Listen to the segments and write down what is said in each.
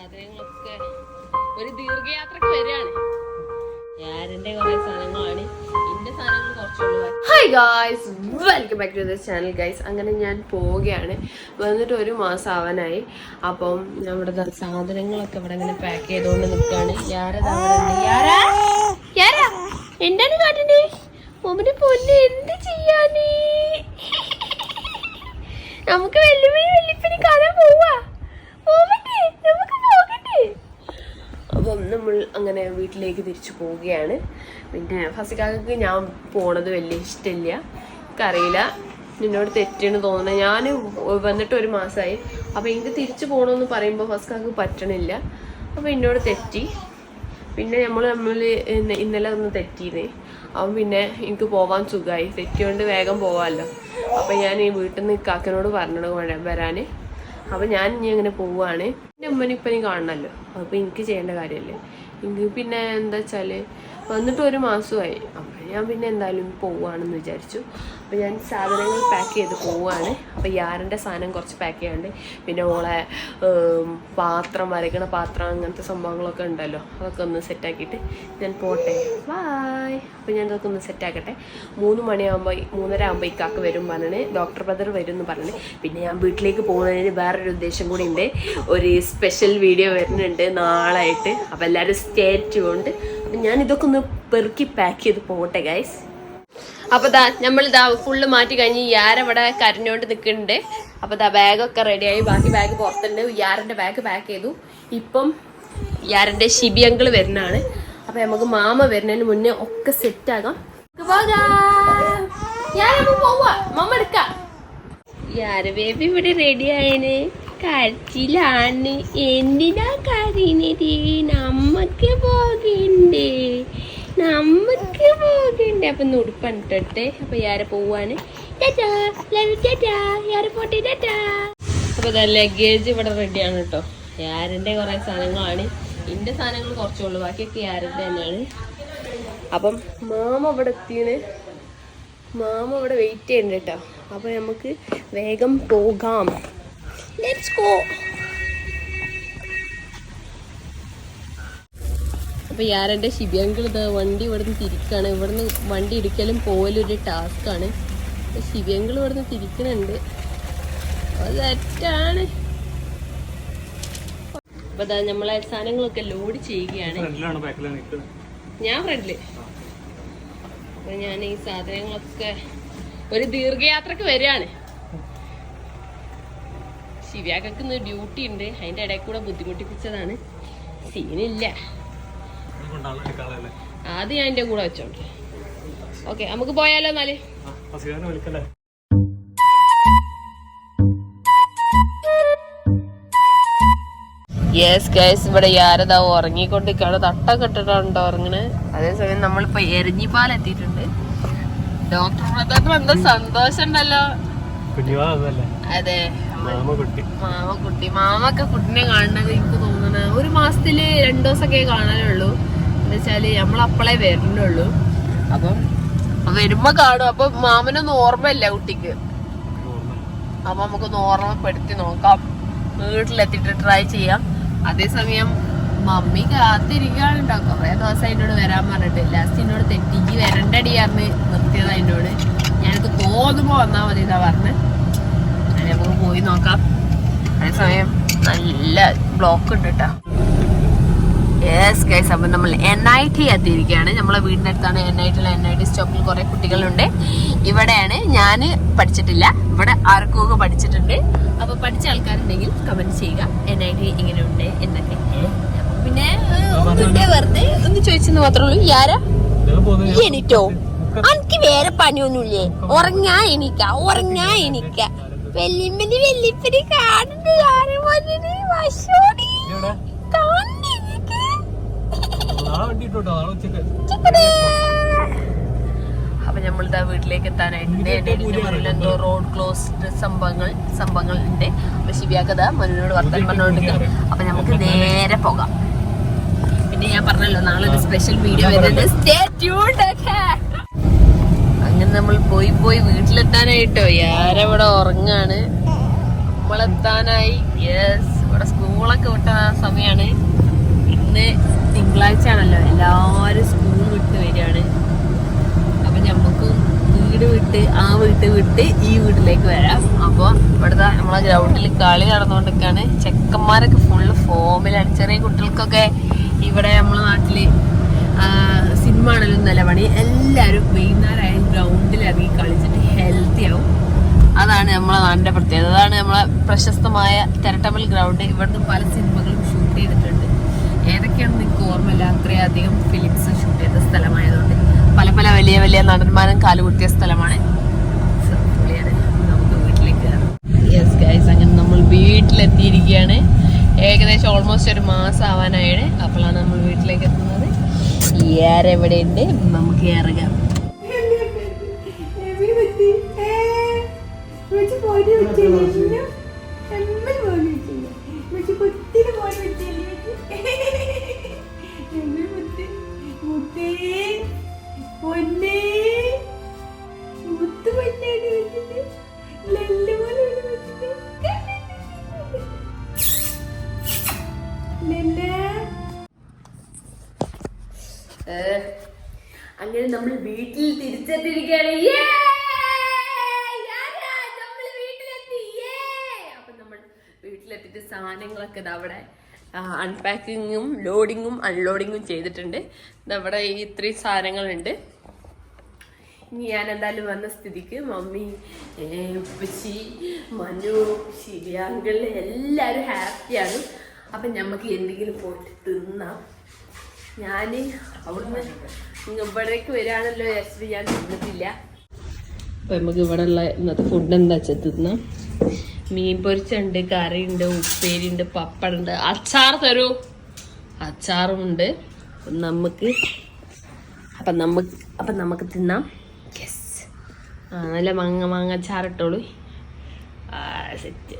സാധനങ്ങളൊക്കെ ഒരു ദീർഘയാത്രക്ക് വരികയാണ്. ഞാനെന്റെ കുറെ സാധനങ്ങളാണ്. Hi guys welcome back to this channel guys അങ്ങനെ ഞാൻ പോവുകയാണ്. വന്നിട്ട് ഒരു മാസം ആവാനായി. അപ്പം നമ്മുടെ സാധനങ്ങളൊക്കെ ഇവിടെ ഇങ്ങനെ പാക്ക് ചെയ്തുകൊണ്ട് നിൽക്കുകയാണ്. എന്താണ് കാട്ടണ്ടേ മമ്മിന്റെ പൊന്നെ എന്ത് ചെയ്യാനേ? നമുക്ക് വെല്ലുവിളി വെല്ലിപ്പനി കാണാൻ പോവാ പോവട്ടെ നമുക്ക് പോകട്ടെ അപ്പം നമ്മൾ അങ്ങനെ വീട്ടിലേക്ക് തിരിച്ചു പോവുകയാണ്. പിന്നെ ഫസിക്കാക്ക് ഞാൻ പോണത് വലിയ ഇഷ്ടമില്ല എനിക്കറിയില്ല. നിന്നോട് തെറ്റെന്ന് തോന്നുന്നത് ഞാൻ വന്നിട്ട് ഒരു മാസമായി അപ്പോൾ എനിക്ക് തിരിച്ചു പോകണമെന്ന് പറയുമ്പോൾ ഫസ്കാക്ക് പറ്റണില്ല. അപ്പോൾ എന്നോട് തെറ്റി. പിന്നെ നമ്മൾ നമ്മൾ ഇന്നലെ ഒന്ന് തെറ്റിയിരുന്നേ അവൻ പിന്നെ എനിക്ക് പോവാൻ സുഖമായി തെറ്റിയോണ്ട് വേഗം പോവാമല്ലോ അപ്പം ഞാൻ ഈ വീട്ടിൽ നിന്ന് കാക്കനോട് പറഞ്ഞോട് വരാൻ അപ്പം ഞാൻ ഇനി അങ്ങനെ പോവുകയാണ് എന്റെ ഉമ്മനിപ്പനി കാണണല്ലോ അപ്പൊ കാണണമല്ലോ അപ്പം എനിക്ക് ചെയ്യേണ്ട കാര്യമല്ലേ എനിക്ക് പിന്നെ എന്താ വെച്ചാൽ വന്നിട്ട് ഒരു മാസമായി. അപ്പം ഞാൻ പിന്നെ എന്തായാലും പോവുകയാണെന്ന് വിചാരിച്ചു. അപ്പോൾ ഞാൻ സാധനങ്ങൾ പാക്ക് ചെയ്ത് പോവുകയാണ് അപ്പോൾ യാരന്റെ സാധനം കുറച്ച് പാക്ക് ചെയ്യാണ്ട് പിന്നെ ഓളെ പാത്രം വരയ്ക്കണ പാത്രം അങ്ങനത്തെ സംഭവങ്ങളൊക്കെ ഉണ്ടല്ലോ അതൊക്കെ ഒന്ന് സെറ്റാക്കിയിട്ട് ഞാൻ പോട്ടെ. ബായ് അപ്പോൾ ഞാൻ ഇതൊക്കെ ഒന്ന് സെറ്റാക്കട്ടെ മൂന്ന് മണിയാകുമ്പോൾ മൂന്നര ആകുമ്പോൾ ഇക്കാക്ക് വരും പറഞ്ഞ് ഡോക്ടർ ബ്രദർ വരും എന്ന് പറഞ്ഞേ പിന്നെ ഞാൻ വീട്ടിലേക്ക് പോകുന്നതിന് വേറൊരു ഉദ്ദേശം കൂടി ഉണ്ട് ഒരു സ്പെഷ്യൽ വീഡിയോ വരുന്നുണ്ട് നാളായിട്ട്. അപ്പോൾ എല്ലാവരും സ്റ്റേറ്റ് അപ്പം ഞാൻ ഇതൊക്കെ ഒന്ന് പെറുക്കി പാക്ക് ചെയ്ത് പോകട്ടെ ഗൈസ് അപ്പൊ ദാ നമ്മൾ ദാ ഫുള്ള് മാറ്റി കഴിഞ്ഞ് യാരവിടെ കരഞ്ഞോണ്ട് നിൽക്കുന്നുണ്ട് അപ്പൊ ദാ ബാഗൊക്കെ റെഡിയായി ബാക്കി ബാഗ് പുറത്തുണ്ട്. യാറിന്റെ ബാഗ് പാക്ക് ചെയ്തു. ഇപ്പം യാറിന്റെ ഷിബി അങ്കിൾ വരുന്നതാണ് അപ്പൊ നമുക്ക് മാമ വരുന്നതിന് മുന്നേ ഒക്കെ സെറ്റ് ആകാം. പോവാ. മാമ എടുക്കാം. യാര ബേബി ഇവിടെ റെഡി ആയന്. കരച്ചിലാണ്. എന്തിനാ കരയുന്നത്? നമ്മക്ക് പോകണ്ടേ നമ്മക്ക് പോകണ്ടേ അപ്പൊ നുടുപ്പണിട്ടെ അപ്പൊ യാരെ പോവാണ്? പോട്ടെ. അപ്പൊ ലഗേജ് ഇവിടെ റെഡിയാണ് കേട്ടോ യാരന്റെ കുറെ സാധനങ്ങളാണ്. എന്റെ സാധനങ്ങൾ കുറച്ചേ ഉള്ളൂ. ബാക്കിയൊക്കെ യാരന്റെ തന്നെയാണ്. അപ്പം മാമ ഇവിടെ എത്തിയാണ്. മാമ ഇവിടെ വെയിറ്റ് ചെയ്യണ്ട കേട്ടോ അപ്പൊ നമുക്ക് വേഗം പോകാം. ലെറ്റ്സ് ഗോ അപ്പൊ യാരെന്റെ ശിബിയങ്കിൾ ഇത് വണ്ടി ഇവിടുന്ന് തിരിക്കാണ്. ഇവിടുന്ന് വണ്ടി ഇടിക്കലും പോകലും ഒരു ടാസ്ക്കാണ്. ശിബിയങ്കിൾ ഇവിടുന്ന് തിരിക്കണുണ്ട്. അത് തെറ്റാണ്. അപ്പൊ ദാ നമ്മളെ സാധനങ്ങളൊക്കെ ലോഡ് ചെയ്യുകയാണ്. ഞാൻ ഫ്രണ്ടിൽ. അപ്പൊ ഞാൻ ഈ സാധനങ്ങളൊക്കെ ഒരു ദീർഘയാത്രക്ക് വരികയാണ്. ശിവ്യാക്കക്ക് ഇന്ന് ഡ്യൂട്ടി ഉണ്ട്. അതിന്റെ ഇടയിൽ കൂടെ ബുദ്ധിമുട്ടിപ്പിച്ചതാണ്. സീനില്ല. അത് ഞാൻ എന്റെ കൂടെ വെച്ചോണ്ട്. ഓക്കെ നമുക്ക് പോയാലോ എന്നാൽ? യെസ് ഗൈസ് ഇവിടെ യാരതാ ഉറങ്ങിക്കൊണ്ടിരിക്കുകയാണ്. തട്ടൊക്കെ ഇട്ടിട്ടുണ്ടോ ഉറങ്ങണ്? അതേസമയം നമ്മളിപ്പോ എരിഞ്ഞിപ്പാൽ എത്തിയിട്ടുണ്ട്. ഡോക്ടർ എന്താ സന്തോഷം ഉണ്ടല്ലോ അതെ. മാമ കുട്ടി. മാമ കുട്ടി. മാമൊക്കെ കുട്ടിനെ കാണുന്നത് എനിക്ക് തോന്നണ ഒരു മാസത്തിൽ രണ്ടു ദിവസമൊക്കെ കാണാനുള്ളൂ എന്ന് വെച്ചാൽ നമ്മളപ്പളേ വരണുള്ളൂ അപ്പം വരുമ്പോ കാണും. അപ്പൊ മാമനൊന്നും ഓർമ്മയില്ല കുട്ടിക്ക്. അപ്പൊ നമുക്കൊന്ന് ഓർമ്മപ്പെടുത്തി നോക്കാം. വീട്ടിലെത്തിയിട്ട് ട്രൈ ചെയ്യാം. അതേസമയം മമ്മി കാത്തിരിക്കാനുണ്ടോ കൊറേ ദിവസം എന്നോട് വരാൻ പറഞ്ഞിട്ട്. ലാസ്റ്റ് എന്നോട് തെറ്റിക്ക് വരണ്ടടി പറഞ്ഞ് നിർത്തിയതാ എന്നോട്. ഞാനത് തോന്നുമ്പോ വന്നാ മതി എന്നാ പറഞ്ഞ്. അങ്ങനെ നമുക്ക് പോയി നോക്കാം. അതേസമയം നല്ല ബ്ലോക്ക് ഉണ്ട് കേട്ടോ യെസ് ഗൈസ് അപ്പം നമ്മൾ എൻ ഐ ടി എത്തിയിരിക്കുകയാണ്. നമ്മളെ വീടിന്റെ അടുത്താണ് എൻ ഐ ടിയിലെ എൻ ഐ ടി സ്റ്റോപ്പിൽ കുറേ കുട്ടികളുണ്ട്. ഇവിടെയാണ് ഞാൻ പഠിച്ചിട്ടില്ല. ഇവിടെ ആർക്കൊക്കെ പഠിച്ചിട്ടുണ്ട്. അപ്പോൾ പഠിച്ച ആൾക്കാരുണ്ടെങ്കിൽ കമന്റ് ചെയ്യുക. എൻ ഐ ടി എങ്ങനെയുണ്ട് എന്നൊക്കെ. പിന്നെ ഏഹ്, ഒന്നുകൂടെ വെറുതെ? ഒന്ന് ചോദിച്ചെന്ന് മാത്രമേ ഉള്ളൂ. ആരാ എനിക്കോ? എനിക്ക് വേറെ പണിയൊന്നുമില്ലേ? ഉറങ്ങാ എനിക്ക ഉറങ്ങാ എണീക്ക. വെല്ലിമ്മന് വെല്ലിപ്പനി കാണുന്നു. അപ്പൊ നമ്മളിതാ വീട്ടിലേക്ക് എത്താനായിട്ടുണ്ട് എന്തോ റോഡ് ക്ലോസ്ഡ് സംഭവങ്ങൾ സംഭവങ്ങൾ ഉണ്ട്. അപ്പൊ ശിവ്യാക്കഥ മനുവിനോട് വർത്താൻ പറഞ്ഞോണ്ട് അപ്പൊ നമുക്ക് നേരെ പോകാം. പിന്നെ ഞാൻ പറഞ്ഞല്ലോ നാളെ ഒരു സ്പെഷ്യൽ വീഡിയോ വരുന്നത് സ്റ്റേ? നമ്മൾ പോയി പോയി വീട്ടിലെത്താനായിട്ടോ. ആരവിടെ ഉറങ്ങാണ്? നമ്മളെത്താനായി. യെസ് ഇവിടെ സ്കൂളൊക്കെ വിട്ട സമയാണ്. ഇന്ന് തിങ്കളാഴ്ച ആണല്ലോ എല്ലാവരും സ്കൂൾ വിട്ട് വരികയാണ്. അപ്പൊ നമുക്കും വീട് വിട്ട് ആ വീട്ട് വിട്ട് ഈ വീട്ടിലേക്ക് വരാം. അപ്പൊ ഇവിടുത്തെ നമ്മളെ ഗ്രൗണ്ടിൽ കളി നടന്നുകൊണ്ടിരിക്കാണ്. ചെക്കന്മാരൊക്കെ ഫുള്ള് ഫോമിലാണ് ചെറിയ കുട്ടികൾക്കൊക്കെ ഇവിടെ നമ്മളെ നാട്ടിൽ ആ, നിലമണി എല്ലാവരും വൈകുന്നേരമായാലും ഗ്രൗണ്ടിൽ ഇറങ്ങി കളിച്ചിട്ട് ഹെൽത്തി ആവും. അതാണ് നമ്മളെ നാടിന്റെ പ്രത്യേകത. അതാണ് നമ്മളെ പ്രശസ്തമായ തെരട്ടമൽ ഗ്രൗണ്ട് ഇവിടുന്ന് പല സിനിമകളും ഷൂട്ട് ചെയ്തിട്ടുണ്ട്. ഏതൊക്കെയാണെന്ന് എനിക്ക് ഓർമ്മയില്ല? അത്രയധികം ഫിലിംസ് ഷൂട്ട് ചെയ്ത സ്ഥലമായതുകൊണ്ട്. പല പല വലിയ വലിയ നടന്മാരും കാലുകുത്തിയ സ്ഥലമാണ്. നമുക്ക് വീട്ടിലേക്ക് യെസ് അങ്ങനെ നമ്മൾ വീട്ടിലെത്തിയിരിക്കുകയാണ്. ഏകദേശം ഓൾമോസ്റ്റ് ഒരു മാസം ആവാനായി അപ്പോഴാണ് നമ്മൾ വീട്ടിലേക്ക് എത്തുന്നത്. ആരെവിടെയുണ്ട് നമുക്ക് ഇറങ്ങാം. ഏഹ്, വീട്ടിലെത്തിയിട്ട് സാധനങ്ങളൊക്കെ അവിടെ അൺപാക്കിങ്ങും ലോഡിങ്ങും അൺലോഡിങ്ങും ചെയ്തിട്ടുണ്ട്. ഇതവിടെ ഈ ഇത്രയും സാധനങ്ങളുണ്ട്. ഇനി ഞാൻ എന്തായാലും വന്ന സ്ഥിതിക്ക് മമ്മി ഉപ്പച്ചി മനു ശിരിയാങ്കൾ എല്ലാവരും ഹാപ്പിയാണ് അപ്പം നമുക്ക് എന്തെങ്കിലും പോയിട്ട് തിന്നാം. ഞാൻ അവിടുന്ന് ഇവിടേക്ക് വിചാരിച്ചിട്ട് ഞാൻ തിന്നിട്ടില്ല. അപ്പം നമുക്ക് ഇവിടെ ഉള്ള ഇന്നത്തെ ഫുഡ് എന്താ വെച്ചാൽ തിന്നാം. മീൻ പൊരിച്ചുണ്ട് കറിയുണ്ട് ഉപ്പേരിയുണ്ട് പപ്പടുണ്ട്. അച്ചാർ തരൂ. അച്ചാറുമുണ്ട്. ഉണ്ട് നമുക്ക് അപ്പം നമുക്ക് അപ്പം നമുക്ക് തിന്നാം. യെസ് ആ നല്ല മാങ്ങ മാങ്ങ അച്ചാർ ഇട്ടോളൂ. സെറ്റ്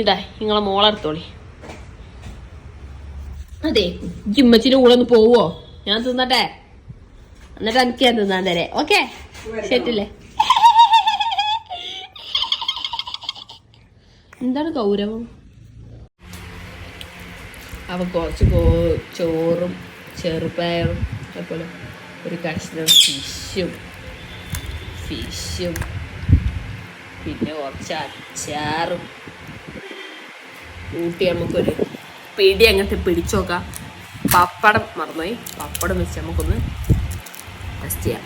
ഇതാ നിങ്ങളെ മോളെടുത്തോളി അതെ ജിമ്മച്ചിന്റെ കൂടെ ഒന്ന് പോവോ? ഞാൻ തിന്നട്ടെ? എന്നിട്ട് എനിക്ക് ഞാൻ തിന്നാൻ തരേ. ഓക്കെ ശരിയല്ലേ എന്താണ് ഗൗരവം? അവ കുറച്ച് ചോറും ചെറുപയറും അതുപോലെ ഒരു കഷ്ണം ഫിഷും ഫിഷും പിന്നെ കുറച്ച് അച്ചാറും. കൂട്ടി നമുക്കൊരു പിടി അങ്ങനത്തെ പിടിച്ചു നോക്കാം. പപ്പടം മറന്നുപോയി. പപ്പടം വെച്ച് നമുക്കൊന്ന് ടെസ്റ്റ് ചെയ്യാം.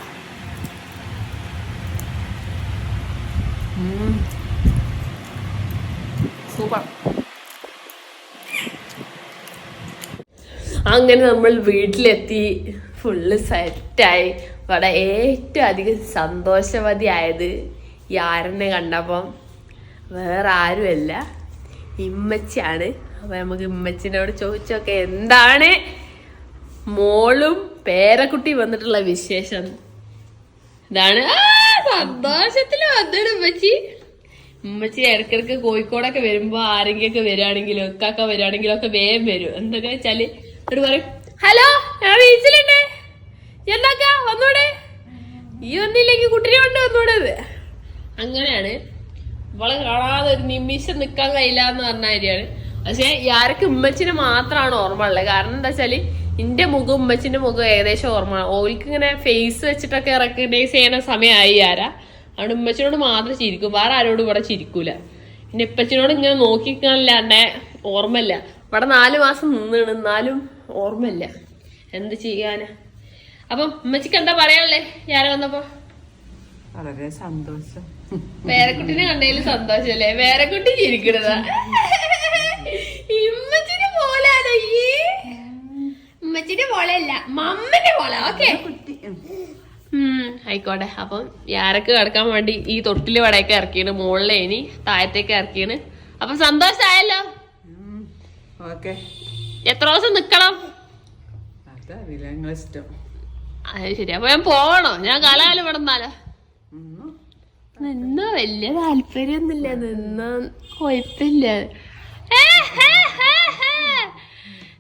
സൂപ്പർ. അങ്ങനെ നമ്മൾ വീട്ടിലെത്തി. ഫുള്ള് സെറ്റായി. ഇവിടെ ഏറ്റവും അധികം സന്തോഷവതിയായത് ഈ ആരനെ കണ്ടപ്പം. വേറെ ആരുമല്ല. ഇമ്മച്ചിയാണ്. അപ്പം നമുക്ക് ഇമ്മച്ചിനോട് ചോദിച്ചൊക്കെ എന്താണ് മോളും പേരക്കുട്ടി വന്നിട്ടുള്ള വിശേഷം? ഇതാണ്. സന്തോഷത്തിൽ വന്നിട്ട് വന്നിട്ട് ഉമ്മച്ചി ഇടക്കിടക്ക് കോഴിക്കോടൊക്കെ വരുമ്പോ ആരെങ്കിലൊക്കെ വരികയാണെങ്കിലോ ഒക്കെ വരികയാണെങ്കിലോ ഒക്കെ വേഗം വരും. എന്തൊക്കെ വെച്ചാൽ ഒരു പറയും ഹലോ ഞാൻ വീട്ടിലുണ്ട് എന്താക്കാ വന്നൂടെ? ഈ ഒന്നില്ലെങ്കിൽ കുട്ടിനെ കൊണ്ട് വന്നോടത് അങ്ങനെയാണ്. ഇവളെ കാണാതെ ഒരു നിമിഷം നിക്കാൻ കഴിയില്ല എന്ന് പറഞ്ഞ കാര്യമാണ്. പക്ഷെ ആരൊക്കെ ഉമ്മച്ചിനെ മാത്രമാണ് ഓർമ്മ ഉള്ളത്. കാരണം എന്താ വെച്ചാൽ എന്റെ മുഖം ഉമ്മച്ചിന്റെ മുഖം ഏകദേശം ഓർമ്മ. ഓൾക്ക് ഇങ്ങനെ ഫേസ് വെച്ചിട്ടൊക്കെ റെക്കഗ്നൈസ് ചെയ്യണ സമയമായി ആരാ. അതുകൊണ്ട് ഉമ്മച്ചിനോട് മാത്രം ചിരിക്കും. വേറെ ആരോടും ഇവിടെ ചിരിക്കൂല. പിന്നെ ഇപ്പച്ചിനോട് ഇങ്ങനെ നോക്കിക്കാനില്ലാണ്ടേ ഓർമ്മയില്ല. ഇവിടെ നാല് മാസം നിന്നാണ് എന്നാലും ഓർമ്മയില്ല. എന്ത് ചെയ്യാനാ? അപ്പം ഉമ്മച്ചിക്ക് എന്താ പറയാനുള്ളേ? ഞാൻ വന്നപ്പോ? വളരെ സന്തോഷം. വേരക്കുട്ടിനെ കണ്ടതിൽ സന്തോഷല്ലേ? വേരക്കുട്ടി ചിരിക്കണതാ. ഇമ്മച്ചിന്റെ പോലെ ഉമ്മച്ചിന്റെ പോലെയല്ല മമ്മന്റെ പോലെ. ഓക്കെ. ആയിക്കോട്ടെ. അപ്പം യാരക്ക് കിടക്കാൻ വേണ്ടി ഈ തൊട്ടിൽ വടയൊക്കെ ഇറക്കിയാണ് മുകളിലെ ഇനി താഴത്തേക്ക് ഇറക്കിയാണ്. അപ്പൊ സന്തോഷായല്ലോ. എത്ര ദിവസം നിക്കണം? അത് ശരി അപ്പൊ ഞാൻ പോകണോ ഞാൻ കാലാകാലം ഇവിടെ നിന്നാലോ? നിന്നോ? വലിയ താല്പര്യമൊന്നുമില്ല നിന്ന ഹേ.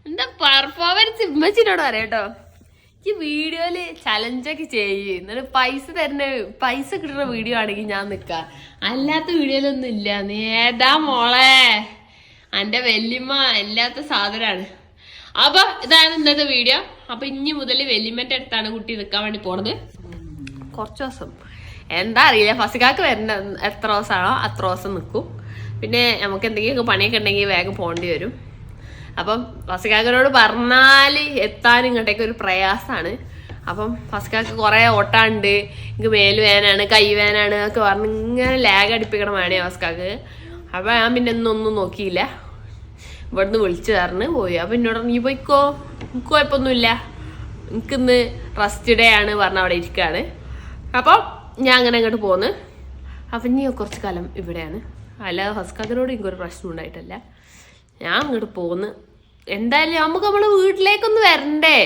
എന്താ പെർഫോമൻസ് ഇമ്മച്ചിനോട് പറയട്ടോ? ഈ വീഡിയോയിൽ ചലഞ്ചൊക്കെ ചെയ്യ്. എന്നിട്ട് പൈസ തരുന്ന പൈസ കിട്ടുന്ന വീഡിയോ ആണെങ്കിൽ ഞാൻ നിൽക്കാം അല്ലാത്ത വീഡിയോയിലൊന്നും ഇല്ല. നീ ഏതാ മോളെ? എന്റെ വല്യമ്മ അല്ലാത്ത സാധനമാണ് അപ്പൊ ഇതാണ് ഇന്നത്തെ വീഡിയോ. അപ്പൊ ഇനി മുതൽ വല്യമ്മന്റെ അടുത്താണ് കുട്ടി നിൽക്കാൻ വേണ്ടി പോണത്. കുറച്ച് ദിവസം. എന്താ അറിയില്ല. ഫസിക്കാക്ക് വരുന്ന എത്ര ദിവസമാണോ അത്ര ദിവസം നിൽക്കും പിന്നെ നമുക്ക് എന്തെങ്കിലും പണിയൊക്കെ ഉണ്ടെങ്കിൽ വേഗം പോണ്ടി വരും. അപ്പം ഫസ്കാക്കനോട് പറഞ്ഞാൽ എത്താൻ ഇങ്ങോട്ടേക്ക് ഒരു പ്രയാസമാണ് അപ്പം ഫസ്കാക്ക് കുറേ ഓട്ടാണ്ട് എനിക്ക് മേൽ വേനാണ് കൈ വേനാണ് എന്നൊക്കെ പറഞ്ഞ് ഇങ്ങനെ ലാഗ് അടിപ്പിക്കണം വേണേ ഫസ്കാക്ക്. അപ്പം ഞാൻ പിന്നെ ഒന്നും നോക്കിയില്ല. ഇവിടുന്ന് വിളിച്ചു തരണ് പോയി. അപ്പം എന്നോട് നീ പോയിക്കോ? എനിക്ക് കുഴപ്പമൊന്നുമില്ല. എനിക്കിന്ന് റെസ്റ്റ് ഡേ ആണ് പറഞ്ഞ അവിടെ ഇരിക്കുകയാണ് അപ്പം ഞാൻ അങ്ങനെ അങ്ങോട്ട് പോന്ന്. അപ്പം ഇനി കുറച്ച് കാലം ഇവിടെയാണ്. അല്ലാതെ ഹസ്കാക്കനോട് എനിക്കൊരു പ്രശ്നം ഉണ്ടായിട്ടല്ല. ഞാൻ അങ്ങോട്ട് പോന്ന്. എന്തായാലും നമുക്ക് നമ്മളെ വീട്ടിലേക്കൊന്ന് വരണ്ടേ?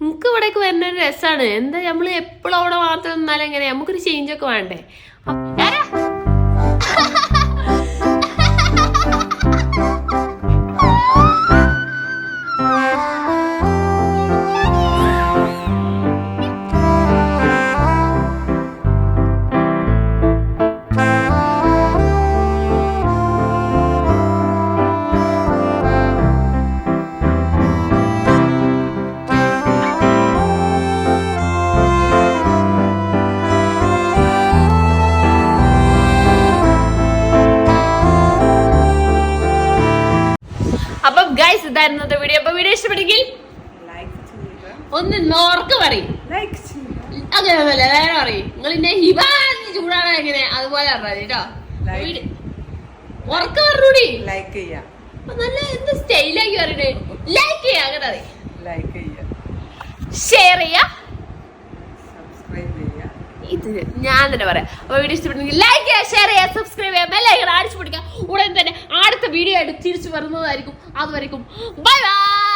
നമുക്ക് ഇവിടേക്ക് വരുന്ന ഒരു രസമാണ് എന്താ നമ്മൾ എപ്പോഴും അവിടെ മാത്രം നിന്നാലും എങ്ങനെ? നമുക്കൊരു ചേഞ്ച് ഒക്കെ വേണ്ടേ? നിങ്ങൾ ഇന്നെ ഹിബാന്ന് ചൂടാണ് എങ്ങനെ? അതുപോലെ പറഞ്ഞാൽ കേട്ടോ. ഉറക്കം പറഞ്ഞൂടി. ലൈക്ക് ചെയ്യാം. നല്ല എന്ത് സ്റ്റൈലാക്കി പറയണേ ലൈക്ക് ചെയ്യാ അങ്ങനെ ലൈക്ക് ചെയ്യാം. ഷെയർ ചെയ്യാ. ഇത് ഞാൻ തന്നെ പറയാം. അപ്പൊ വീഡിയോ ഇഷ്ടപ്പെട്ടെങ്കിൽ ലൈക്ക് ചെയ്യുക ഷെയർ ചെയ്യുക സബ്സ്ക്രൈബ് ചെയ്യുക ബെല്ലൈക്കൺ അടിച്ചു പിടിക്കുക ഉടൻ തന്നെ അടുത്ത വീഡിയോ ആയിട്ട് തിരിച്ചു വരുന്നതായിരിക്കും. അതുവരെയും ബൈ ബൈ